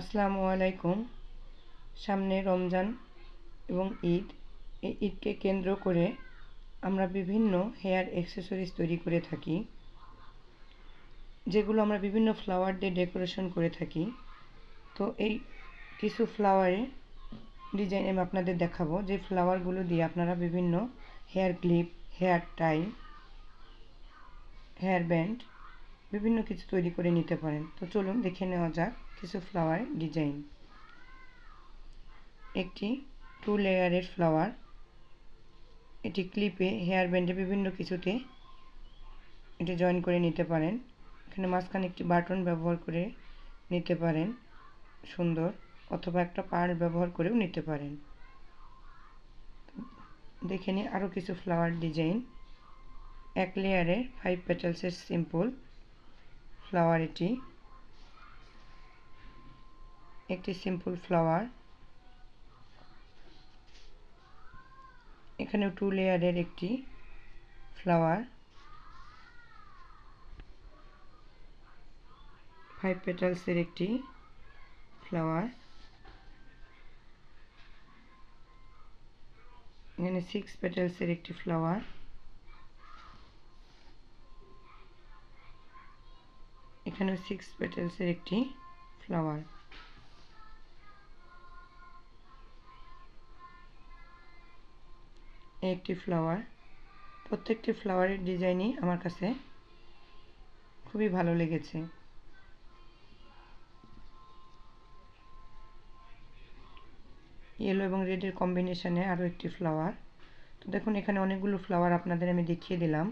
আসসালামু আলাইকুম। সামনে রমজান এবং ঈদ। এই ঈদকে কেন্দ্র করে আমরা বিভিন্ন হেয়ার অ্যাক্সেসরিজ তৈরি করে থাকি, যেগুলো আমরা বিভিন্ন ফ্লাওয়ার দিয়ে ডেকোরেশন করে থাকি। তো এই কিছু ফ্লাওয়ারে ডিজাইন আমি আপনাদের দেখাবো। যে ফ্লাওয়ারগুলো দিয়ে আপনারা বিভিন্ন hair clip, hair tie, hair band, বিভিন্ন কিছু তৈরি করে নিতে পারেন। তো চলুন দেখে নেওয়া যাক। কিছু ফ্লাওয়ার ডিজাইন একটি টু লেয়ারের ফ্লাওয়ার এটি ক্লিপে হেয়ার ব্যান্ডে বিভিন্ন কিছুতে এটি জয়েন করে নিতে পারেন। এখানে মাঝখানে একটি বাটন ব্যবহার করে নিতে পারেন, সুন্দর, অথবা একটা পার্ল ব্যবহার করেও নিতে পারেন। দেখে নিই আরও কিছু ফ্লাওয়ার ডিজাইন এক লেয়ারে ফাইভ পেটালসের সিম্পল ফ্লাওয়ার এটি। একটি সিম্পল ফ্লাওয়ার এখানেও টু লেয়ারের একটি ফ্লাওয়ার ফাইভ পেটালসের একটি ফ্লাওয়ার এখানে সিক্স পেটালসের একটি ফ্লাওয়ার এখানেও সিক্স পেটালসের একটি ফ্লাওয়ার একটি ফ্লাওয়ার প্রত্যেকটি ফ্লাওয়ারের ডিজাইনই আমার কাছে খুবই ভালো লেগেছে। ইয়েলো এবং রেডের কম্বিনেশনে আরও একটি ফ্লাওয়ার তো দেখুন, এখানে অনেকগুলো ফ্লাওয়ার আপনাদের আমি দেখিয়ে দিলাম।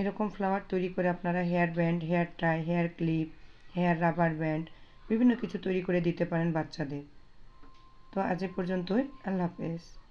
এরকম ফ্লাওয়ার তৈরি করে আপনারা hair band hair tie hair clip hair rubber band বিভিন্ন কিছু তৈরি করে দিতে পারেন বাচ্চাদের। তো আজ এ পর্যন্তই। আল্লাহ হাফেজ।